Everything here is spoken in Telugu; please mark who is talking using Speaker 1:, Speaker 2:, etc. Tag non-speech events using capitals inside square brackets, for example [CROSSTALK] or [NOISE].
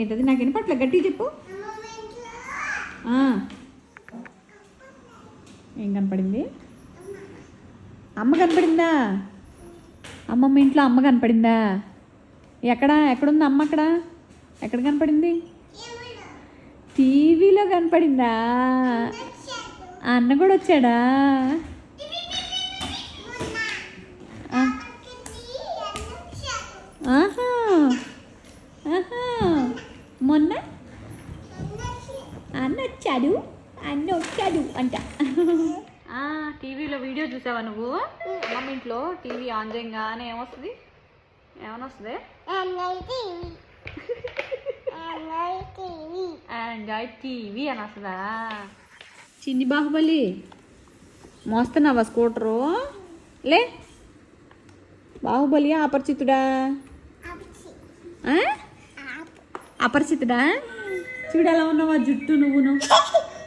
Speaker 1: ఏంటది? నాకు వినపట్లే గట్టి చెప్పు. ఏం కనపడింది? అమ్మ కనపడిందా? అమ్మమ్మ ఇంట్లో అమ్మ కనపడిందా? ఎక్కడ? ఎక్కడుంది అమ్మ అక్కడ? ఎక్కడ కనపడింది? టీవీలో కనపడిందా? ఆ అన్న కూడా వచ్చాడా? ఆహా. మొన్న? అన్న వచ్చాడు అన్న వచ్చాడు అంట టీవీలో వీడియో చూసావా నువ్వు? అమ్మమ్మ ఇంట్లో టీవీ ఆన్ చేయగానే ఏమొస్తుంది? ఏమని వస్తుంది ఆండ్రాయిడ్ టీవీ. అని వస్తుందా చిన్ని బాహుబలి మోస్తున్నావా స్కూటరు? లే బాహుబలి అపరిచితుడా ఆ? అపరిచితుడా చూడు ఎలా ఉన్నావా జుట్టు నువ్వును. [LAUGHS]